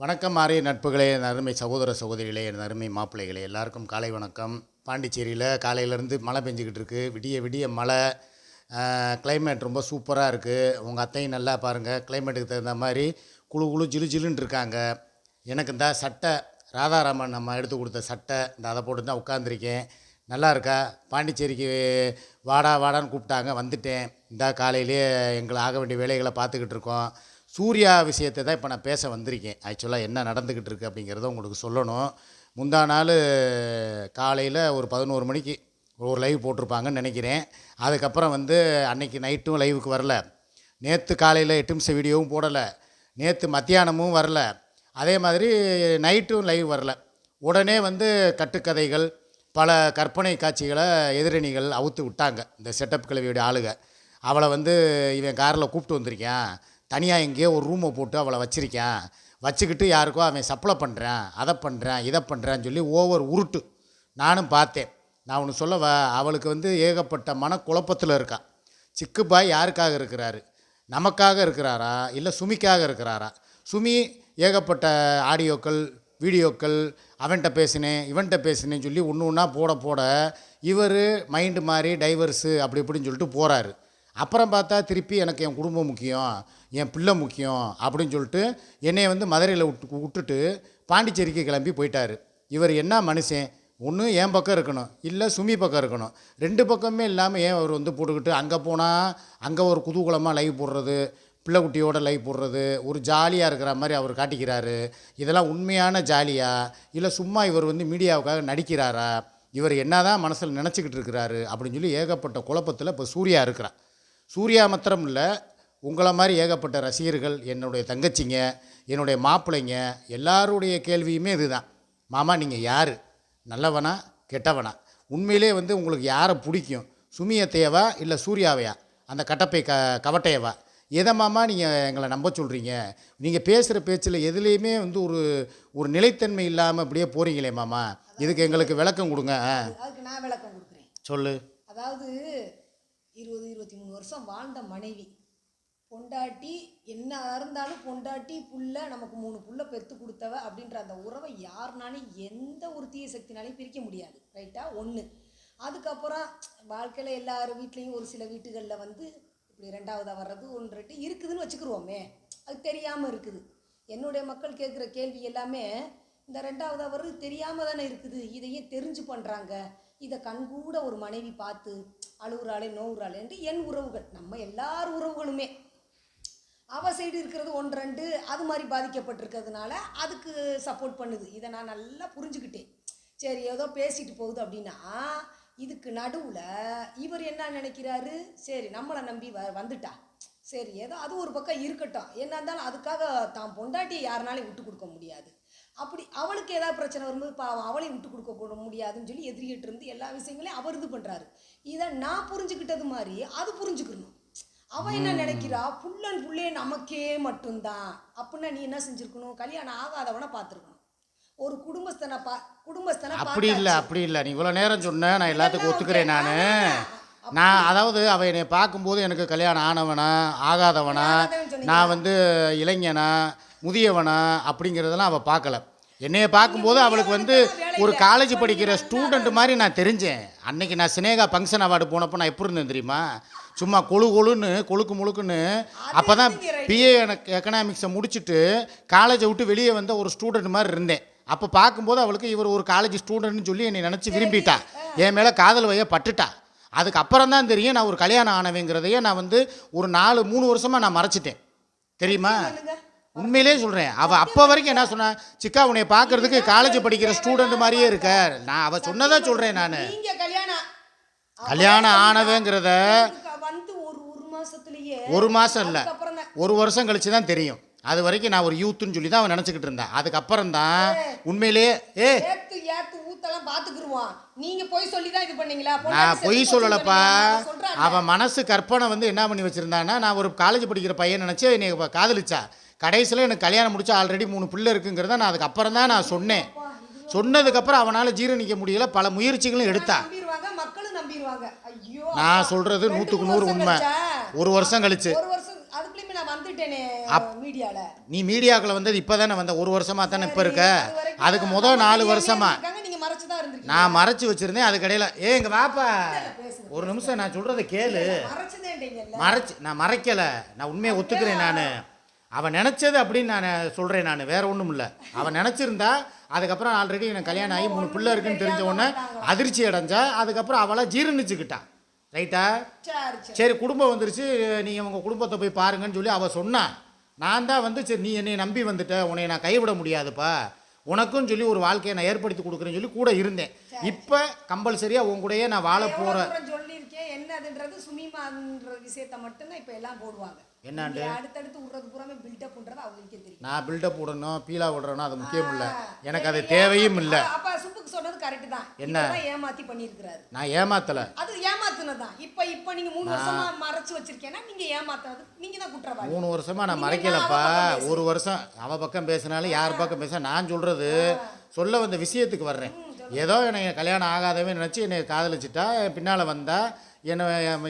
வணக்கம் மாறிய நட்புகளே என் அருமை சகோதர சகோதரிகளே என் அருமை மாப்பிள்ளைகளே. எல்லாருக்கும் காலை வணக்கம். பாண்டிச்சேரியில் காலையிலேருந்து மழை பெஞ்சிக்கிட்டு இருக்கு. விடிய விடிய மழை. கிளைமேட் ரொம்ப சூப்பராக இருக்குது உங்கள் அத்தையும் நல்லா பாருங்கள் கிளைமேட்டுக்கு தகுந்த மாதிரி குளு குளு ஜிலு ஜிலுன்னு இருக்காங்க. எனக்கு இந்த சட்டை ராதாராமன் நம்ம எடுத்து கொடுத்த சட்டை இந்த அதை போட்டு தான் உட்காந்துருக்கேன் நல்லா இருக்கா? பாண்டிச்சேரிக்கு வாடா வாடான்னு கூப்பிட்டாங்க. வந்துட்டேன். இந்த காலையிலேயே எங்களை ஆக வேண்டிய வேலைகளை பார்த்துக்கிட்டு இருக்கோம். சூர்யா விஷயத்தை தான் இப்போ நான் பேச வந்திருக்கேன். ஆக்சுவலாக என்ன நடந்துக்கிட்டு இருக்குது அப்படிங்கிறத உங்களுக்கு சொல்லணும். முந்தா நாள் காலையில் ஒரு பதினோரு மணிக்கு ஒரு லைவ் போட்டிருப்பாங்கன்னு நினைக்கிறேன். அதுக்கப்புறம் வந்து அன்னைக்கு நைட்டும் லைவுக்கு வரல. நேற்று காலையில் எட்டு நிமிஷம் வீடியோவும் போடலை. நேற்று மத்தியானமும் வரல. அதே மாதிரி நைட்டும் லைவ் வரல. உடனே வந்து கட்டுக்கதைகள் பல கற்பனை காட்சிகளை எதிரணிகள் அவுத்து விட்டாங்க. இந்த செட்டப் கிழவியோடைய ஆளுக. அவளை வந்து இவன் காரில் கூப்பிட்டு வந்திருக்கேன். தனியாக எங்கேயோ ஒரு ரூமை போட்டு அவளை வச்சிருக்கேன் வச்சுக்கிட்டு யாருக்கோ அவன் சப்ளை பண்ணுறேன் அதை பண்ணுறேன் இதை பண்ணுறேன்னு சொல்லி ஓவர் உருட்டு. நானும் பார்த்தேன். நான் ஒன்று சொல்லவா? அவளுக்கு வந்து ஏகப்பட்ட மனக்குழப்பத்தில் இருக்கான் சிக்குப்பாய் யாருக்காக இருக்கிறாரு? நமக்காக இருக்கிறாரா? இல்லை சுமிக்காக இருக்கிறாரா? சுமி ஏகப்பட்ட ஆடியோக்கள் வீடியோக்கள் அவன்கிட்ட பேசினேன் இவன்கிட்ட பேசினேன்னு சொல்லி ஒன்று ஒன்றா போட போட இவர் மைண்டு மாதிரி டைவர்ஸு அப்படி இப்படின்னு சொல்லிட்டு போகிறாரு அப்புறம் பார்த்தா திருப்பி எனக்கு என் குடும்பம் முக்கியம் என் பிள்ளை முக்கியம் அப்படின்னு சொல்லிட்டு என்னையை வந்து மதுரையில் விட்டு விட்டுட்டு பாண்டிச்சேரிக்கு கிளம்பி போயிட்டாரு. இவர் என்ன மனுஷன்? ஒன்று என் பக்கம் இருக்கணும். இல்லை சுமி பக்கம் இருக்கணும். ரெண்டு பக்கமே இல்லாமல் ஏன் அவர் வந்து போட்டுக்கிட்டு அங்கே போனால் அங்கே ஒரு குதூகலமாக லைவ் போடுறது பிள்ளைக்குட்டியோட லைவ் போடுறது ஒரு ஜாலியாக இருக்கிற மாதிரி அவர் காட்டிக்கிறாரு. இதெல்லாம் உண்மையான ஜாலியா? இல்லை சும்மா இவர் வந்து மீடியாவுக்காக நடிக்கிறாரா? இவர் என்ன தான் மனசில் நினச்சிக்கிட்டு இருக்கிறாரு அப்படின்னு சொல்லி ஏகப்பட்ட குழப்பத்தில் இப்போ சூர்யா இருக்கிறார் சூர்யா மாத்திரம் இல்லை உங்களை மாதிரி ஏகப்பட்ட ரசிகர்கள் என்னுடைய தங்கச்சிங்க என்னுடைய மாப்பிள்ளைங்க எல்லாருடைய கேள்வியுமே இதுதான். மாமா நீங்கள் யார்? நல்லவனா கெட்டவனா? உண்மையிலே வந்து உங்களுக்கு யாரை பிடிக்கும்? சுமியத்தையவா இல்லை சூர்யாவையா? அந்த கட்டப்பை க கவட்டையவா? எதை மாமா நீங்கள் எங்களை நம்ப சொல்கிறீங்க நீங்கள் பேசுகிற பேச்சில் எதுலேயுமே வந்து ஒரு ஒரு நிலைத்தன்மை இல்லாமல் அப்படியே போகிறீங்களே மாமா. இதுக்கு எங்களுக்கு விளக்கம் கொடுங்க நான் விளக்கம் கொடுக்குறேன். சொல்லு. அதாவது இருபது இருபத்தி மூணு வருஷம் வாழ்ந்த மனைவி. பொண்டாட்டி என்ன இருந்தாலும் பொண்டாட்டி புள்ள நமக்கு மூணு புள்ள பெற்று கொடுத்தவ அப்படின்ற அந்த உறவை யாருனாலும் எந்த ஒரு தீய சக்தினாலையும் பிரிக்க முடியாது. ரைட்டா ஒன்று அதுக்கப்புறம் வாழ்க்கையில் எல்லார் வீட்லேயும் ஒரு சில வீட்டுகளில் வந்து இப்படி ரெண்டாவதாக வர்றது ஒன்று ரெண்டு இருக்குதுன்னு வச்சுக்கிருவோமே. அது தெரியாமல் இருக்குது. என்னுடைய மக்கள் கேட்குற கேள்வி எல்லாமே இந்த ரெண்டாவதாக வர்றது தெரியாமல் தானே இருக்குது. இதையே தெரிஞ்சு பண்ணுறாங்க இதை கண்கூட ஒரு மனைவி பார்த்து அழுகுறாளே நோவுறாளேன்ட்டு என் உறவுகள் நம்ம எல்லார் உறவுகளுமே. அவ சைடு இருக்கிறது ஒன்று ரெண்டு அது மாதிரி பாதிக்கப்பட்டிருக்கிறதுனால அதுக்கு சப்போர்ட் பண்ணுது. இதை நான் நல்லா புரிஞ்சுக்கிட்டேன். சரி ஏதோ பேசிட்டு போகுது அப்படின்னா இதுக்கு நடுவில் இவர் என்ன நினைக்கிறாரு? சரி நம்மளை நம்பி வ வந்துட்டா. சரி ஏதோ அது ஒரு பக்கம் இருக்கட்டும். என்ன இருந்தாலும் அதுக்காக தான் பொண்டாட்டியை யாருனாலையும் விட்டு கொடுக்க முடியாது. அப்படி அவளுக்கு ஏதாவது பிரச்சனை வரும்போது பாவம் அவளையும் விட்டு கொடுக்க கூட முடியாதுன்னு சொல்லி எதிரிகிட்டு இருந்து எல்லா விஷயங்களையும் அவர் இது பண்ணுறாரு இதை நான் புரிஞ்சுக்கிட்டது மாதிரி அது புரிஞ்சுக்கணும். அவன் என்ன நினைக்கிறா? ஃபுல் அண்ட் ஃபுல்லே நமக்கே மட்டும்தான். அப்படின்னா நீ என்ன செஞ்சிருக்கணும்? கல்யாணம் ஆகாதவனை பார்த்துருக்கணும். ஒரு குடும்பஸ்தனை பா குடும்பஸ்தனை அப்படி இல்லை. அப்படி இல்லை. நீ இவ்வளோ நேரம் சொன்ன நான் எல்லாத்துக்கும் ஒத்துக்கிறேன் நான். நான் அதாவது அவ என்னை பார்க்கும்போது எனக்கு கல்யாணம் ஆனவனா ஆகாதவனா. நான் வந்து இளைஞனா முதியவனா அப்படிங்கிறதெல்லாம் அவள் பார்க்கல. என்னைய பார்க்கும்போது அவளுக்கு வந்து ஒரு காலேஜ் படிக்கிற ஸ்டூடெண்ட் மாதிரி நான் தெரிஞ்சேன். அன்னைக்கு நான் சினேகா ஃபங்க்ஷன் அவார்டு போனப்போ நான் எப்படி இருந்தேன் தெரியுமா? சும்மா கொழு கொழுன்னு கொழுக்கு முழுக்குன்னு. அப்போ தான் பிஏ எக்கனாமிக்ஸை முடிச்சுட்டு காலேஜை விட்டு வெளியே வந்த ஒரு ஸ்டூடெண்ட் மாதிரி இருந்தேன். அப்போ பார்க்கும்போது அவளுக்கு இவர் ஒரு காலேஜ் ஸ்டூடெண்ட்னு சொல்லி என்னை நினச்சி விரும்பிட்டா. என் மேலே காதல் வைய பட்டுட்டா. அதுக்கு அப்புறம் தான் தெரியும் நான் ஒரு கல்யாணம் ஆனவேங்கிறதையே நான் வந்து ஒரு நாலு மூணு வருஷமாக நான் மறைச்சிட்டேன். தெரியுமா. உண்மையிலே சொல்கிறேன் அவள் அப்போ வரைக்கும் என்ன சொன்னா சிக்கா உன்னை பார்க்கறதுக்கு காலேஜ் படிக்கிற ஸ்டூடெண்ட் மாதிரியே இருக்க. நான் அவள் சொன்னதா சொல்கிறேன் நான். கல்யாணம் வந்து ஒரு மாதம் இல்லை. ஒரு வருஷம் கழிச்சு தான் தெரியும். அது வரைக்கும் நான் ஒரு யூத்துன்னு சொல்லி தான் அவன் நினச்சிக்கிட்டு இருந்தேன். அதுக்கப்புறம் தான் உண்மையிலேயே ஏ. நான் பொய் சொல்லலப்பா. அவன் மனசு கற்பனை வந்து என்ன பண்ணி வச்சுருந்தான்னா நான் ஒரு காலேஜ் படிக்கிற பையன் நினச்சி என்னை காதலிச்சா. கடைசியில் எனக்கு கல்யாணம் முடிச்சா ஆல்ரெடி மூணு பிள்ளை இருக்குங்கிறத நான் அதுக்கப்புறம் தான் நான் சொன்னேன். சொன்னதுக்கப்புறம் அவனால் ஜீரணிக்க முடியல. பல முயற்சிகளும் எடுத்தா. நான் ரெண்டு, நூற்றுக்கு நூறு உண்மை? ஒரு வருஷம் கழிச்சு. நீ மீடியாக்குள்ள வந்தது இப்போ தானே வந்த? ஒரு வருஷமா தானே இப்போ இருக்க? அதுக்கு முதல் நாலு வருஷமா. நான் மறைச்சு வச்சிருந்தேன் அது கடையில் ஏ இங்க வாப்பா. ஒரு நிமிஷம் நான் சொல்றதை கேளு. மறைச்சு நான் மறைக்கல. நான் உண்மையை ஒத்துக்கிறேன் நான். அவன் நினச்சது அப்படின்னு நான் சொல்கிறேன் நான் வேற ஒன்றும் இல்லை. அவன் நினச்சிருந்தா அதுக்கப்புறம் ஆல்ரெடி எனக்கு கல்யாணம் ஆகி மூணு பிள்ளை இருக்குன்னு தெரிஞ்ச உடனே அதிர்ச்சி அடைஞ்சா அதுக்கப்புறம் அவளை ஜீரணிச்சுக்கிட்டான் ரைட்டா சரி குடும்பம் வந்துருச்சு நீங்கள் உங்கள் குடும்பத்தை போய் பாருங்கன்னு சொல்லி அவள் சொன்னா. நான் தான் வந்து சரி நீ என்னை நம்பி வந்துட்ட உன்னை நான் கைவிட முடியாதுப்பா. உனக்கும் சொல்லி ஒரு வாழ்க்கையை நான் ஏற்படுத்தி கொடுக்குறேன்னு சொல்லி கூட இருந்தேன். இப்போ கம்பல்சரியாக உன் கூடயே நான் வாழ போகிறேன் சொல்லியிருக்கேன் என்னதுன்றது சுமிமான்ற விஷயத்த மட்டும்தான் இப்ப எல்லாம் போடுவாங்க. என்னாண்டு? நீங்க அடுத்தடுத்து விடுறது பூராமே பில்டப்ன்றது அவங்களுக்கே தெரியும். நான் பில்டப் விடணும் பீலா விடுறேனோ அது முக்கியம் இல்லை. எனக்கு அது தேவையும் இல்லை. அப்ப சுப்புக்கு சொன்னது கரெக்ட் தான். என்ன? இப்பதான் ஏமாத்தி பண்ணியிருக்கிறாரு. நான் ஏமாத்தலை. அது ஏமாத்துனதுதான். இப்ப இப்ப நீங்க மூணு வருஷமா மறைச்சு வச்சிருக்கேன்னா நீங்க ஏமாத்துறது நீங்க தான் குற்றவாளி. மூணு வருஷமா நான் மறைக்கலப்பா. ஒரு வருஷம் அவ பக்கம் பேசினாலும் யார் பக்கம் பேச நான் சொல்றது. சொல்ல வந்த விஷயத்துக்கு வர்றேன். ஏதோ என்னை கல்யாணம் ஆகாதவன் நினச்சி என்னை காதலிச்சிட்டா பின்னால் வந்தா என்னை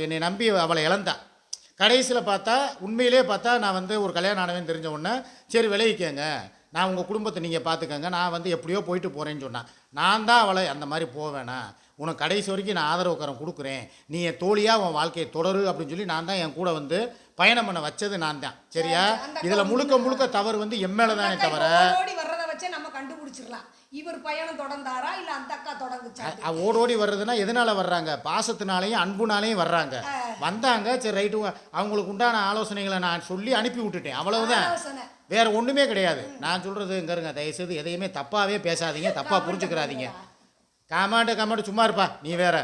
என்னை நம்பி அவளை இழந்தா. கடைசியில் பார்த்தா உண்மையிலே பார்த்தா நான் வந்து ஒரு கல்யாணம் ஆனவன் தெரிஞ்ச உடனே சரி விளைவிக்கங்க நான் உங்கள் குடும்பத்தை நீங்கள் பார்த்துக்கங்க நான் வந்து எப்படியோ போயிட்டு போகிறேன்னு சொன்னேன். நான் தான் அவளை அந்த மாதிரி போவேனா? உனக்கு கடைசி வரைக்கும் நான் ஆதரவு கரம் கொடுக்குறேன். நீ என் தோழியாக உன் வாழ்க்கையை தொடரு அப்படின்னு சொல்லி நான் தான் என் கூட வந்து பயணம் பண்ண வச்சது நான் தான். சரியா? இதில் முழுக்க முழுக்க தவறு வந்து என் மேலே தானே தவிர நம்ம கண்டுபிடிச்சிடலாம். இவர் பயணம் தொடர்ந்தாரா? இல்ல அந்த அக்கா தொடங்குச்சா? ஓடோடி வர்றதுன்னா எதனால வர்றாங்க? பாசத்தினாலையும் அன்புனாலையும் வர்றாங்க. வந்தாங்க சரி ரைட்டு அவங்களுக்கு உண்டான ஆலோசனைகளை நான் சொல்லி அனுப்பி விட்டுட்டேன். அவ்வளவுதான். வேற ஒண்ணுமே கிடையாது. நான் சொல்றது இங்க இருங்க தயவுசெய்து எதையுமே தப்பாவே பேசாதீங்க தப்பா புரிஞ்சுக்கிறாதீங்க. காமாண்டு காமாண்டு சும்மா இருப்பா நீ வேற.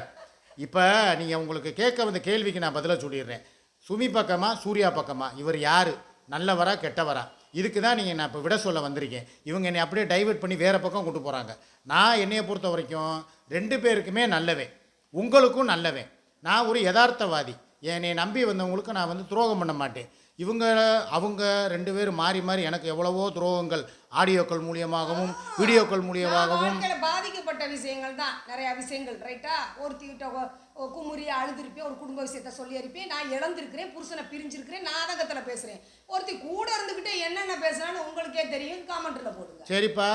இப்போ நீங்கள் உங்களுக்கு கேட்க வந்த கேள்விக்கு நான் பதிலாக சொல்லிடுறேன். சுமி பக்கமா சூர்யா பக்கமா? இவர் யார்? நல்லவரா கெட்டவரா? இதுக்கு தான் நீங்கள் நான் இப்போ விட சொல்ல வந்திருக்கேன் இவங்க என்னை அப்படியே டைவெர்ட் பண்ணி வேறு பக்கம் கொண்டு போகிறாங்க நான் என்னையை பொறுத்த வரைக்கும் ரெண்டு பேருக்குமே நல்லவன் உங்களுக்கும் நல்லவன் நான் ஒரு யதார்த்தவாதி. என்னை நம்பி வந்தவங்களுக்கு நான் வந்து துரோகம் பண்ண மாட்டேன். இவங்க அவங்க ரெண்டு பேரும் மாறி மாறி எனக்கு எவ்வளவோ துரோகங்கள் ஆடியோக்கள் மூலியமாகவும் வீடியோக்கள் மூலியமாகவும் பாதிக்கப்பட்ட விஷயங்கள் தான். நிறைய விஷயங்கள் ரைட்டா ஒருத்திக்கிட்ட கொ- ஒ- குமுறி அழுதுருப்பேன் ஒரு குடும்ப விஷயத்த சொல்லி இருப்பேன் நான் இழந்திருக்கிறேன் புருஷனை பிரிஞ்சிருக்கிறேன் நாடகத்துல பேசுறேன். ஒருத்தி கூட இருந்துகிட்டே என்னென்ன பேசுறான்னு உங்களுக்கே தெரியும் காமெண்ட்ல போடுங்க. சரிப்பா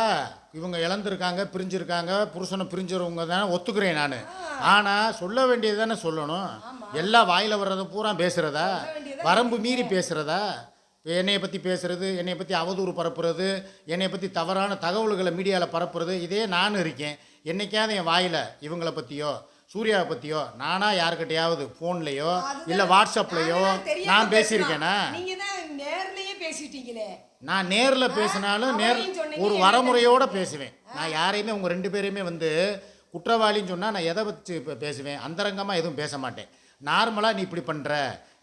இவங்க இழந்திருக்காங்க பிரிஞ்சிருக்காங்க புருஷனை பிரிஞ்சவங்க தானே ஒத்துக்கிறேன் நான். ஆனால் சொல்ல வேண்டியது தானே சொல்லணும். எல்லாம் வாயில் வர்றதை பூரா பேசுகிறதா வரம்பு மீறி பேசுகிறதா என்னைய பற்றி பேசுறது என்னைய பற்றி அவதூறு பரப்புறது என்னைய பற்றி தவறான தகவல்களை மீடியாவில் பரப்புறது இதே நான் இருக்கேன். என்னைக்காவது என் வாயில் இவங்கள பற்றியோ சூர்யாவை பற்றியோ நானா யாருக்கிட்டையாவது ஃபோன்லேயோ இல்லை வாட்ஸ்அப்லேயோ நான். பேசியிருக்கேனா? நான் நேரில் பேசினாலும் நேர் ஒரு வரமுறையோட பேசுவேன். நான் யாரையுமே உங்கள் ரெண்டு பேரையுமே வந்து குற்றவாளின்னு சொன்னால் நான் எதை வச்சு பேசுவேன்? அந்தரங்கமாக எதுவும் பேச மாட்டேன். நார்மலாக நீ இப்படி பண்ணுற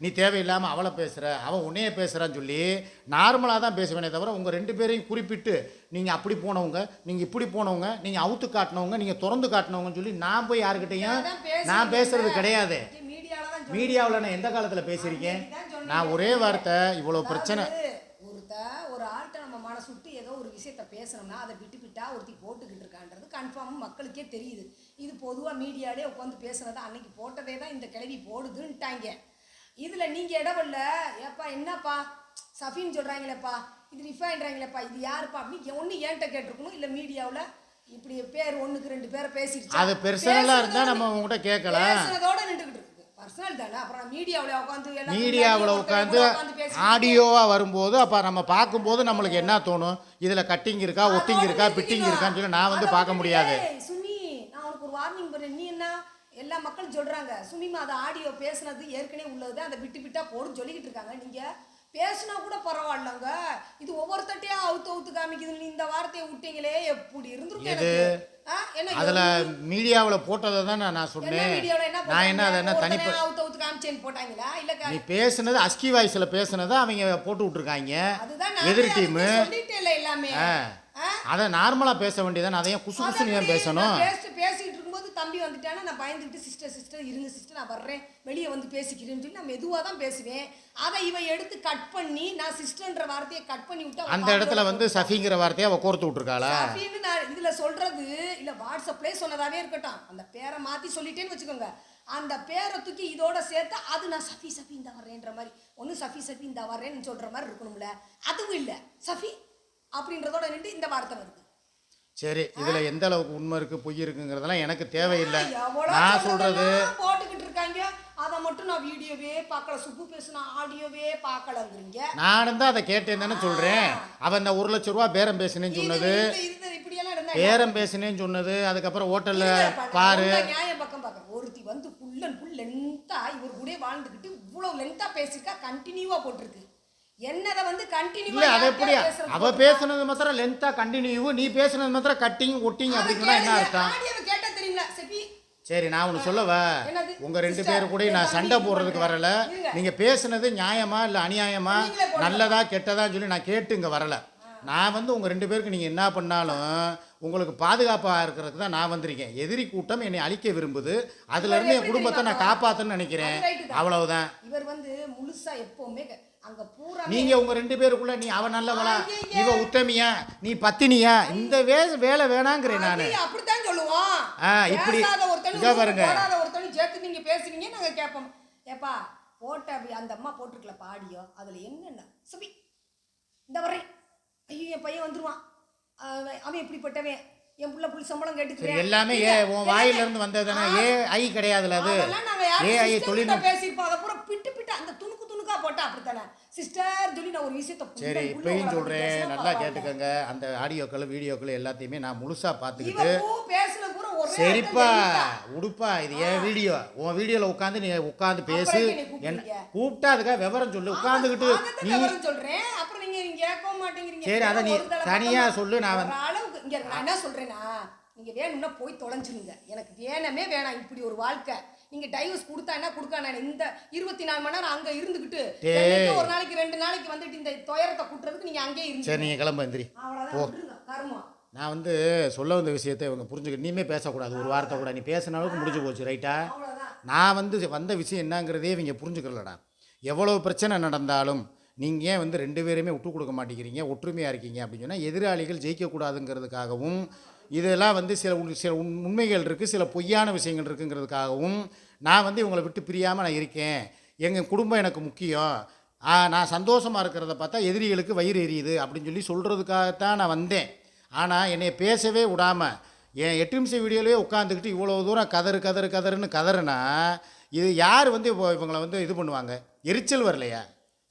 நீ தேவையில்லாமல் அவளை பேசுகிற அவன் உன்னைய பேசுகிறான்னு சொல்லி நார்மலாக தான் பேசுவேனே தவிர உங்கள் ரெண்டு பேரையும் குறிப்பிட்டு நீங்கள் அப்படி போனவங்க நீங்கள் இப்படி போனவங்க நீங்கள் அவுத்து காட்டினவங்க நீங்கள் திறந்து காட்டினவங்கன்னு சொல்லி நான் போய் யாருக்கிட்டையும். நான் பேசுறது கிடையாது. மீடியாவில் நான் எந்த காலத்தில் பேசியிருக்கேன்? நான் ஒரே வார்த்தை இவ்வளோ பிரச்சனை. ஒரு ஆள்கிட்ட நம்ம மனசு விட்டு ஏதோ ஒரு விஷயத்த பேசணும்னா அதை விட்டு விட்டா ஒருத்தி போட்டுக்கிட்டு இருக்கான்றது கன்ஃபார்ம் மக்களுக்கே தெரியுது. இது பொதுவாக மீடியாலே உட்காந்து பேசுனது அன்னைக்கு போட்டதே தான் இந்த கிளவி போடுதுன்ட்டாங்க. இதில் நீங்கள் இடவல்ல ஏப்பா என்னப்பா? சஃபின்னு சொல்கிறாங்களேப்பா இது ரிஃபைன்றாங்களேப்பா. இது யாருப்பா? அப்படின்னு ஒன்று ஏன்ட்ட கேட்டிருக்கணும்? இல்லை மீடியாவில் இப்படி பேர் ஒன்றுக்கு ரெண்டு பேரை பேசிடுச்சு அது பெர்சனலாக இருந்தால் நம்ம உங்ககிட்ட கேட்கலாம். பேசுனதோட நின்றுக்கிட்டு பர்சனல் தானே? அப்புறம் மீடியாவில் உட்காந்து மீடியாவில் உட்காந்து ஆடியோவாக வரும்போது அப்போ நம்ம பார்க்கும்போது நம்மளுக்கு என்ன தோணும்? இதில் கட்டிங் இருக்கா ஒட்டிங் இருக்கா பிட்டிங் இருக்கான்னு சொல்லி நான் வந்து பார்க்க முடியாது. சுமி நான் உனக்கு ஒரு வார்னிங் பண்ணேன் நீ என்ன எல்லா மக்களும் சொல்றாங்க சுமிமா அது ஆடியோ பேசுனது ஏற்கனவே உள்ளது அதை விட்டு விட்டா போடுன்னு சொல்லிக்கிட்டு இருக்காங்க. நீங்க பேசுனா கூட பரவாயில்லங்க. இது ஒவ்வொருத்தட்டையா அவுத்து அவுத்து காமிக்குது இந்த வார்த்தையை விட்டீங்களே எப்படி இருந்திருக்கும் அதில் மீடியாவில் போட்டதை தான் நான் சொன்னேன். நான் என்ன அதை என்ன போட்டாங்க? தனிப்ப ஒருத்தனே அவுத்து அவுத்து காமிச்சேன்னு போட்டாங்களா? இல்ல க- நீ பேசுனது அஸ்கி வாய்ஸில் பேசுனதை அவங்க போட்டு விட்ருக்காங்க எதிர் டீமு? அதை நார்மலாக பேச வேண்டியதானே அதையும் குசு குசுன்னு ஏன் பேசணும்? தம்பி வந்துட்டானா நான் பயந்துக்கிட்டு சிஸ்டர் சிஸ்டர் இருங்க சிஸ்டர் நான் வர்றேன். வெளியே வந்து பேசிக்கிறேன்னு சொல்லி நான் மெதுவாக தான் பேசுவேன். அதை இவ எடுத்து கட் பண்ணி நான் சிஸ்டர்ன்ற வார்த்தையை கட் பண்ணி விட்டு அந்த இடத்துல வந்து சஃபிங்கிற வார்த்தையை அவள் கோர்த்து விட்ருக்காளா சஃபின்னு நான் இதுல சொல்றது இல்ல வாட்ஸ்அப்லயே சொன்னதாவே இருக்கட்டும். அந்த பேரை மாத்தி சொல்லிட்டேன்னு வச்சுக்கோங்க. அந்த பேரை தூக்கி இதோட சேர்த்து அது நான் சஃபி சஃபி இந்த வர்றேன்ற மாதிரி. ஒன்று சஃபி சஃபி இந்த வர்றேன்னு சொல்ற மாதிரி இருக்கணும்ல. அதுவும் இல்லை. சஃபி அப்படின்றதோட நின்று இந்த வார்த்தை வருது. சரி இதில் எந்த அளவுக்கு உண்மை இருக்குது பொய் இருக்குங்கிறதெல்லாம் எனக்கு தேவையில்லை. நான் சொல்கிறது போட்டுக்கிட்டு இருக்காங்க? அதை மட்டும் நான் வீடியோவே பார்க்கல சுப்பு பேசுன ஆடியோவே பார்க்கலங்கிறீங்க. நானும் தான் அதை கேட்டேன் தானே சொல்கிறேன் அவன் இந்த ஒரு லட்ச ரூபா பேரம் பேசினேன்னு சொன்னது. பேரம் பேசினேன்னு சொன்னது. அதுக்கப்புறம் ஹோட்டலில் பாரு. நியாயம் பக்கம் பார்க்கறேன். ஒருத்தி வந்து and full length ஆ இவர் கூடயே வாழ்ந்துகிட்டு இவ்வளவு length ஆ பேசியிருக்கா, ஆ போட்டிருக்கு. என்னதை வந்து ஆ இல்லை அதை எப்படி அவ? பேசுனது மாத்திரம் லென்த்தாக கண்டினியூ நீ பேசுனது மாத்திரம் கட்டிங் ஒட்டிங் அப்படின்னா என்ன. அர்த்தம் கேட்டா தெரியுங்களா? செபி, சரி நான் ஒன்று சொல்லவா? உங்கள் ரெண்டு Sister, பேர் கூட நான் சண்டை போடுறதுக்கு. வரல. நீங்கள் பேசுனது நியாயமா இல்லை அநியாயமா. நல்லதா கெட்டதான்னு சொல்லி நான் கேட்டு இங்கே வரல நான் வந்து உங்கள் ரெண்டு பேருக்கு நீங்கள் என்ன பண்ணாலும் உங்களுக்கு பாதுகாப்பாக இருக்கிறதுக்கு தான் நான் வந்திருக்கேன் எதிரி கூட்டம் என்னை அழிக்க விரும்புது அதுலேருந்து என் குடும்பத்தை நான் தெரியுமா? காப்பாற்றணும்னு நினைக்கிறேன். அவ்வளவுதான் இவர் வந்து முழுசா எப்பவுமே அங்க பூரா நீங்க உங்க ரெண்டு பேருக்குள்ள நீ அவ நல்லவளா. இவ உத்தமியா நீ பத்தினியா? இந்த வே வேலை வேணாங்கிறேன் நானு. அப்படித்தான் சொல்லுவோம் இப்படி. இதோ பாருங்க. ஒருத்தனும் சேர்த்து நீங்க பேசுவீங்க நாங்க கேட்போம் ஏப்பா போட்ட அப்படி அந்த அம்மா போட்டிருக்கல பாடியோ அதுல என்னென்ன? சபி இந்த வரேன் ஐயோ என் பையன் வந்துருவான். அவன் அவன் எப்படிப்பட்டவன் என் புள்ள புள்ளி சம்பளம் கேட்டுக்கிறேன். எல்லாமே ஏ உன் வாயில இருந்து வந்ததுதானே ஏ ஐ கிடையாதுல அது. ஏ ஐ யாரும் தொழில் சிஸ்டர் பேசியிருப்போம். அதை பூரா பிட்டு போட்டா அப்படித்தானே? சிஸ்டர் சொல்லி நான் ஒரு விஷயத்த சரி இப்பயும் பேசினா நல்லா. கேட்டுக்கோங்க. அந்த ஆடியோக்கள் வீடியோக்கள் எல்லாத்தையுமே நான் முழுசா இவ பார்த்துக்கிட்டு பேசுன ஒரே சரிப்பா. உடுப்பா இது என் வீடியோ? உன் வீடியோல உட்காந்து நீ உட்காந்து பேசு. என்ன? கூப்பிட்டா அதுக்காக விவரம் சொல்லு. உட்காந்துக்கிட்டு நீ சொல்றேன். அப்புறம் நீங்க நீங்க கேட்க மாட்டேங்கிறீங்க. சரி, அதை நீ ஒரு தடவை தனியா பக்கமா சொல்லு, நான் ஒரு அளவுக்கு இங்க நான் என்ன சொல்றேன்னா நீங்க வேணும்னா போய் தொலைஞ்சிருங்க. எனக்கு வேணவே வேணாம். இப்படி ஒரு வாழ்க்கை. நீங்க டைவர்ஸ் கொடுத்தா என்ன கொடுக்க நான் இந்த இருபத்தி நாலு மணி நேரம் அங்க இருந்துகிட்டு ஒரு நாளைக்கு ரெண்டு நாளைக்கு வந்துட்டு இந்த துயரத்தை கூட்டுறதுக்கு நீங்க அங்கேயே இருந்து சரி நீங்க கிளம்ப எந்திரி. விட்டுருங்க கருமம் நான் வந்து சொல்ல வந்த விஷயத்தை இவங்க புரிஞ்சுக்க நீமே பேசக்கூடாது. ஒரு வார்த்தை கூட நீ பேசின அளவுக்கு முடிஞ்சு போச்சு ரைட்டா நான் வந்து வந்த விஷயம் என்னங்கிறதே இவங்க புரிஞ்சுக்கலடா எவ்வளோ பிரச்சனை நடந்தாலும் நீங்கள் ஏன் வந்து ரெண்டு பேருமே விட்டு கொடுக்க மாட்டேங்கிறீங்க? ஒற்றுமையாக இருக்கீங்க அப்படின்னு சொன்னால் எதிராளிகள் ஜெயிக்கக்கூடாதுங்கிறதுக்காகவும் இதெல்லாம் வந்து சில சில உண்- உண்மைகள் இருக்குது சில பொய்யான விஷயங்கள் இருக்குங்கிறதுக்காகவும் நான் வந்து இவங்களை விட்டு பிரியாமல் நான் இருக்கேன். எங்கள் குடும்பம் எனக்கு முக்கியம். நான் சந்தோஷமாக இருக்கிறத பார்த்தா எதிரிகளுக்கு வயிறு எரியுது அப்படின்னு சொல்லி சொல்கிறதுக்காகத்தான் நான் வந்தேன். ஆனால் என்னை பேசவே விடாமல் என் எட்டு நிமிஷம் வீடியோலேயே உட்காந்துக்கிட்டு இவ்வளோ தூரம் கதறு கதறு கதறுன்னு கதறுனா இது யார் வந்து இப்போ இவங்களை வந்து இது பண்ணுவாங்க? எரிச்சல் வரலையா?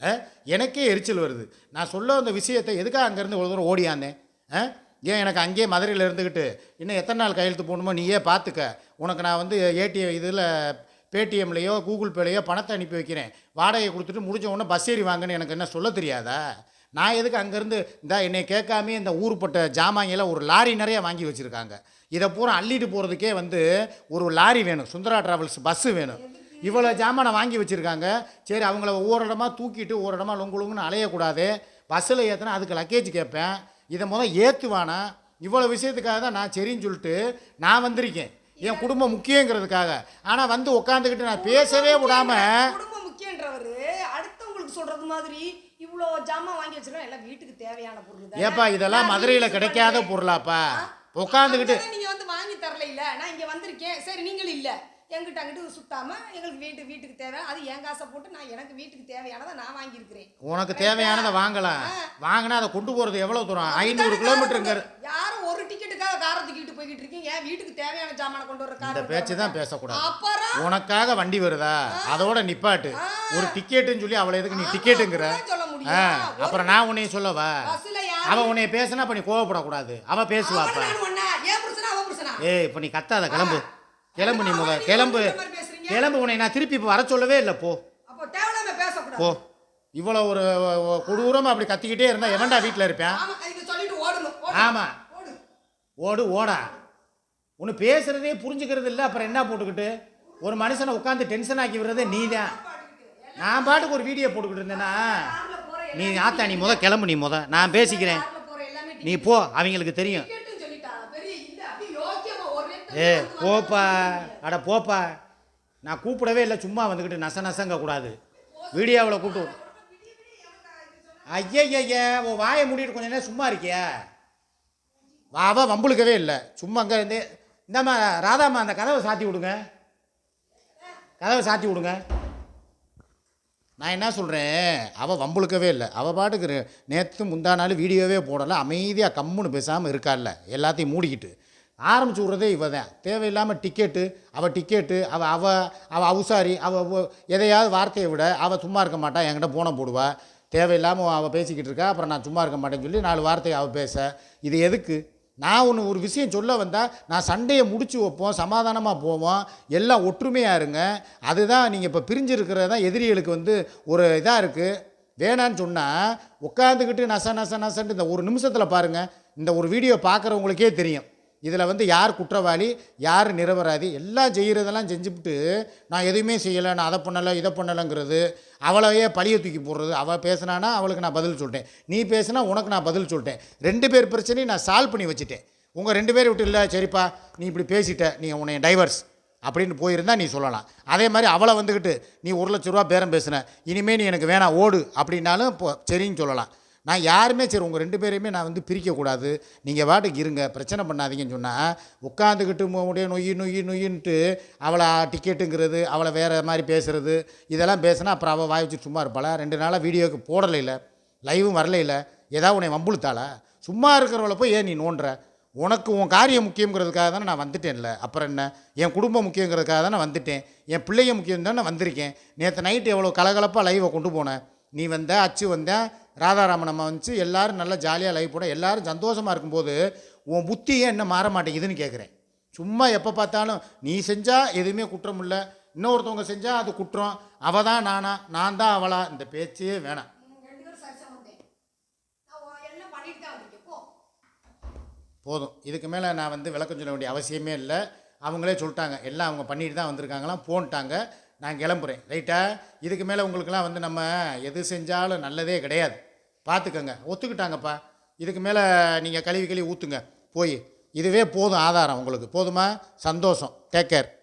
ஆ? எனக்கே எரிச்சல் வருது. நான் சொல்ல வந்த விஷயத்தை எதுக்காக அங்கேருந்து இவ்வளோ தூரம் ஓடியாந்தேன் ஆ? ஏன் எனக்கு அங்கேயே மதுரையில் இருந்துக்கிட்டு இன்னும் எத்தனை நாள் கையெழுத்து போடணுமோ நீயே பார்த்துக்க. உனக்கு நான் வந்து ஏடிஎம் இதில் பேடிஎம்லேயோ கூகுள் பேலையோ பணத்தை அனுப்பி வைக்கிறேன். வாடகையை கொடுத்துட்டு முடிஞ்ச உடனே பஸ் ஏறி வாங்கன்னு எனக்கு என்ன சொல்ல தெரியாதா? நான் எதுக்கு அங்கேருந்து இந்த என்னை கேட்காமே இந்த ஊருப்பட்ட ஜாமாங்கெல்லாம் ஒரு லாரி நிறைய வாங்கி வச்சுருக்காங்க. இதை பூரா அள்ளிட்டு போகிறதுக்கே வந்து ஒரு லாரி வேணும். சுந்தரா ட்ராவல்ஸ் பஸ்ஸு வேணும். இவ்வளோ ஜாமானை வாங்கி வச்சுருக்காங்க. சரி அவங்கள ஒவ்வொரு இடமா தூக்கிட்டு ஒவ்வொரு இடமா லொங்கு லொங்குன்னு அலையக்கூடாது. பஸ்ஸில் ஏற்றினா அதுக்கு லக்கேஜ் கேட்பேன். இதை முதல் ஏற்றுவானா இவ்வளோ விஷயத்துக்காக தான் நான் சரின்னு சொல்லிட்டு நான் வந்திருக்கேன். என் குடும்பம் முக்கியங்கிறதுக்காக. ஆனால் வந்து உட்காந்துக்கிட்டு நான் பேசவே விடாமல் குடும்பம் முக்கியன்றவரு அடுத்தவங்களுக்கு சொல்றது மாதிரி இவ்வளோ ஜாமான் வாங்கி வச்சிருக்கோம் எல்லாம் வீட்டுக்கு தேவையான பொருள் ஏப்பா இதெல்லாம் மதுரையில் கிடைக்காத பொருளாப்பா. உட்காந்துக்கிட்டு அங்கதான் நீங்க வந்து வாங்கி தரல இல்ல? நான் இங்க வந்திருக்கேன். சரி நீங்களும் இல்ல. எங்கிட்ட அங்கிட்டு சுத்தாம எங்களுக்கு வீட்டு வீட்டுக்கு தேவை. அது என் காசை போட்டு நான் எனக்கு வீட்டுக்கு தேவையானதை நான் வாங்கியிருக்கிறேன். உனக்கு தேவையானதை வாங்கலாம் வாங்கினா அதை கொண்டு போகிறது எவ்வளோ தூரம்? ஐநூறு கிலோமீட்டருங்க யாரும் ஒரு டிக்கெட்டுக்காக காரை தூக்கிட்டு போய்கிட்டு இருக்கீங்க. என் வீட்டுக்கு தேவையான ஜாமான கொண்டு வர இந்த கார் பேச்சு தான் பேசக்கூடாது. அப்புறம்? உனக்காக வண்டி வருதா? அதோட நிப்பாட்டு. ஒரு டிக்கெட்டுன்னு சொல்லி அவளை எதுக்கு நீ டிக்கெட்டுங்கிற அப்புறம் நான் உன்னைய சொல்லவா? அவ உன்னைய பேசினா அப்ப நீ கோவப்படக்கூடாது. அவ புருஷனா? ஏய் இப்போ நீ கத்தாத கிளம்பு. கிளம்பு நீ முத கிளம்பு. கிளம்பு உன்னை நான் திருப்பி இப்போ வர சொல்லவே இல்லை போ. போ. இவ்வளோ ஒரு ஒரு கொடூரமா அப்படி கத்திக்கிட்டே இருந்தா எவன்டா வீட்டில் இருப்பேன்? ஆமா இதை சொல்லிட்டு ஓடணும் ஓடு. ஓடு. ஒன்று பேசுறதே புரிஞ்சுக்கிறது இல்லை அப்புறம் என்ன போட்டுக்கிட்டு? ஒரு மனுஷனை உட்காந்து டென்ஷன் ஆக்கி விடுறதே நீ தான் நான் பாட்டுக்கு ஒரு வீடியோ போட்டுக்கிட்டு இருந்தேன்னா நீ ஆத்தா நீ முத கிளம்பு நீ முத. நான் பேசிக்கிறேன். நீ போ அவங்களுக்கு தெரியும் டிக்கெட்னு சொல்லிட்டாங்க பெரிய இல்ல அப்படியே யோக்கியமா ஒரே ஏ போப்பா. அட போப்பா. நான் கூப்பிடவே இல்லை சும்மா வந்துக்கிட்டு நச நசங்க கூடாது. வீடியோவில் கூப்பிட்டு ஐயய்ய உன் வாயை மூடிட்டு கொஞ்ச நேரம் சும்மா இருக்கியா? வாவா வம்புழுக்கவே இல்லை. சும்மா அங்கே இருந்து இந்தாம்மா ராதாம்மா அந்த கதவை சாத்தி விடுங்க. கதவை சாத்தி விடுங்க. நான் என்ன சொல்கிறேன் அவள் வம்புழுக்கவே இல்லை. அவள் பாட்டுக்கு நேற்று முந்தா நாள் வீடியோவே போடலை. அமைதியாக கம்முன்னு பேசாமல் இருக்கால்ல எல்லாத்தையும் மூடிக்கிட்டு. ஆரம்பிச்சு விட்றதே இவ தான். தேவையில்லாமல் டிக்கெட்டு அவள் டிக்கெட்டு அவள் அவள் அவள் அவுசாரி அவள் எதையாவது வார்த்தையை விட அவள் சும்மா இருக்க மாட்டான் என்கிட்ட போன போடுவா. தேவையில்லாமல் அவள் பேசிக்கிட்டு இருக்கா அப்புறம் நான் சும்மா இருக்க மாட்டேன்னு சொல்லி நாலு வார்த்தையை அவள் பேச. இது எதுக்கு? நான் ஒன்று ஒரு விஷயம் சொல்ல வந்தால் நான் சண்டையை முடிச்சு வைப்போம் சமாதானமாக போவோம் எல்லாம் ஒற்றுமையாக இருங்க. அதுதான் நீங்கள் இப்போ பிரிஞ்சிருக்கிறது தான் எதிரிகளுக்கு வந்து ஒரு இதாக இருக்குது வேணான்னு சொன்னால் உட்காந்துக்கிட்டு நச நச நசன்ட்டு இந்த ஒரு நிமிஷத்தில் பாருங்கள் இந்த ஒரு வீடியோ பார்க்குறவங்களுக்கே தெரியும். இதில் வந்து யார் குற்றவாளி யார் நிரபராதி எல்லாம் செய்கிறதெல்லாம் செஞ்சுவிட்டு நான் எதுவுமே செய்யலை நான் அதை பண்ணலை இதை பண்ணலைங்கிறது அவளையே பழிய தூக்கி போடுறது. அவள் பேசுனானா அவளுக்கு நான் பதில் சொல்லிட்டேன். நீ பேசுனா உனக்கு நான் பதில் சொல்லிட்டேன். ரெண்டு பேர் பிரச்சனையும் நான் சால்வ் பண்ணி வச்சுட்டேன். உங்கள் ரெண்டு பேர் விட்டு இல்லை சரிப்பா நீ இப்படி பேசிட்ட நீ உன்னை டைவர்ஸ் அப்படின்னு போயிருந்தால் நீ சொல்லலாம். அதே மாதிரி அவளை வந்துக்கிட்டு நீ ஒரு லட்ச ரூபா பேரம் பேசுன இனிமேல் நீ எனக்கு வேணாம் ஓடு அப்படின்னாலும் இப்போ சரின்னு சொல்லலாம். நான் யாருமே சரி உங்கள் ரெண்டு பேரையுமே நான் வந்து பிரிக்கக்கூடாது. நீங்கள் வாட்டுக்கு இருங்க பிரச்சனை பண்ணாதீங்கன்னு சொன்னால் உட்காந்துக்கிட்டு உடைய நொய் நொய் நொய்யின்ட்டு அவளை டிக்கெட்டுங்கிறது அவளை வேறு மாதிரி பேசுகிறது இதெல்லாம் பேசினா அப்புறம் அவள் வாய் வச்சு சும்மா இருப்பாளா? ரெண்டு நாளாக வீடியோவுக்கு போடலை இல்லை லைவும் வரல இல்லை ஏதாவது உன்னை வம்புழுத்தாளா? சும்மா இருக்கிறவளை போய் ஏன் நீ நோண்டுற உனக்கு உன் காரியம் முக்கியங்கிறதுக்காக தானே நான் வந்துட்டேன்ல. அப்புறம் என்ன? என் குடும்பம் முக்கியங்கிறதுக்காக தானே வந்துட்டேன். என் பிள்ளைங்க முக்கியம் தானே வந்திருக்கேன். நேற்று நைட்டு எவ்வளோ கலகலப்பாக லைவை கொண்டு போனேன் நீ வந்த அச்சு வந்தேன் ராதாராமன் அம்மா வந்துச்சு எல்லாரும் நல்லா ஜாலியாக லைவ் போட எல்லாரும் சந்தோஷமாக இருக்கும்போது உன் புத்தி ஏன் என்ன மாற மாட்டேங்குதுன்னு கேட்குறேன் சும்மா எப்போ பார்த்தாலும் நீ செஞ்சால் எதுவுமே குற்றம் இல்லை இன்னொருத்தவங்க செஞ்சால் அது குற்றம் அவள் தான் நானா நான் தான் அவளா இந்த பேச்சே வேணாம். போதும். இதுக்கு மேலே நான் வந்து விளக்கம் சொல்ல வேண்டிய அவசியமே இல்லை. அவங்களே சொல்லிட்டாங்க. எல்லாம் அவங்க பண்ணிட்டு தான் வந்திருக்காங்களாம் போன்ட்டாங்க. நான் கிளம்புறேன். ரைட்டா? இதுக்கு மேலே உங்களுக்கெல்லாம் வந்து நம்ம எது செஞ்சாலும் நல்லதே கிடையாது. பார்த்துக்கங்க ஒத்துக்கிட்டாங்கப்பா. இதுக்கு மேலே நீங்கள் கழுவி கழுவி ஊற்றுங்க போய். இதுவே போதும் ஆதாரம் உங்களுக்கு. போதுமா? சந்தோஷம். Take care